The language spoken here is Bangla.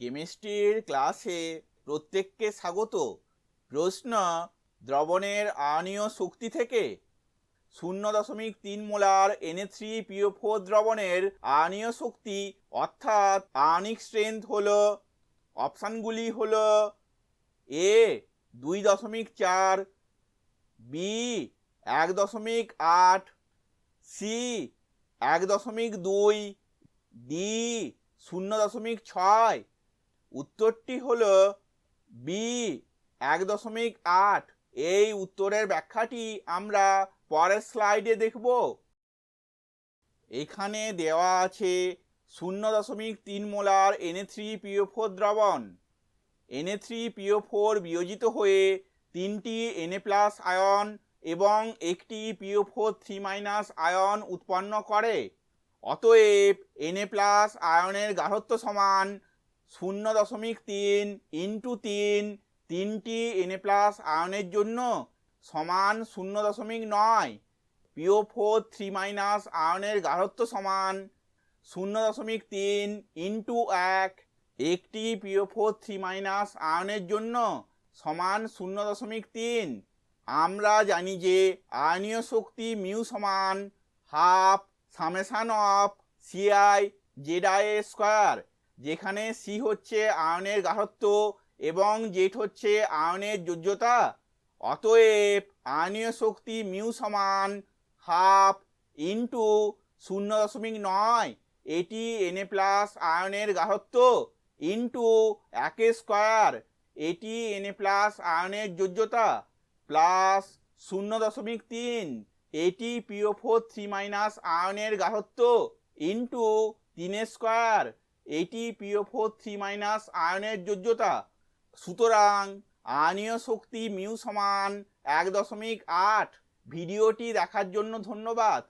কেমিস্ট্রির ক্লাসে প্রত্যেককে স্বাগত। প্রশ্ন, দ্রবণের আনীয় শক্তি থেকে? শূন্য দশমিক তিন molar N A three P O four দ্রবণের আয়নীয় শক্তি, অর্থাৎ আনিক স্ট্রেংথ হল, অপশানগুলি হল এ দুই দশমিক চার বি এক দশমিক আট সি এক দশমিক দুই ডি শূন্য দশমিক ছয় উত্তরটি হল বি, এক দশমিক আট। এই উত্তরের ব্যাখ্যাটি আমরা পরের স্লাইডে দেখব। এখানে দেওয়া আছে শূন্য দশমিক তিন molar N A three P O four দ্রবণ। N A three P O four বিয়োজিত হয়ে তিনটি এনএ প্লাস আয়ন এবং একটি P O four three minus ion উৎপন্ন করে। অতএব এনএ প্লাস আয়নের গাঢ়ত্ব সমান শূন্য দশমিক তিন ইন্টু তিন, তিনটি এনে প্লাস আয়নের জন্য সমান শূন্য দশমিক নয়। পিও ফোর থ্রি মাইনাস আয়নের গাঢ়ত্ব সমান শূন্য দশমিক তিন ইন্টু এক। একটি পিও ফোর থ্রি মাইনাস আয়নের জন্য সমান শূন্য দশমিক তিন। আমরা জানি যে আয়নীয় শক্তি মিউ সমান half summation of C I Z I square যেখানে সি হচ্ছে আয়নের গাঢ়ত্ব এবং জেট হচ্ছে আয়নের যোজ্যতা। অতএব আয়নীয় শক্তি মিউ সমান হাফ ইন্টু শূন্য দশমিক নয়। এটি এনএ প্লাস আয়নের গাঢ়ত্ব ইন্টু একে স্কোয়ার এটি এনএ প্লাস আয়নের যোজ্যতা প্লাস শূন্য দশমিক তিন। এটি পিও ফোর থ্রি মাইনাস আয়নের গাঢ়ত্ব ইন্টু তিনের স্কোয়ার এটি পিও ফোর থ্রি মাইনাস আয়নের যোজ্যতা। সুতরাং আয়নীয় শক্তি মিউ সমান এক দশমিক আট। ভিডিওটি দেখার জন্য ধন্যবাদ।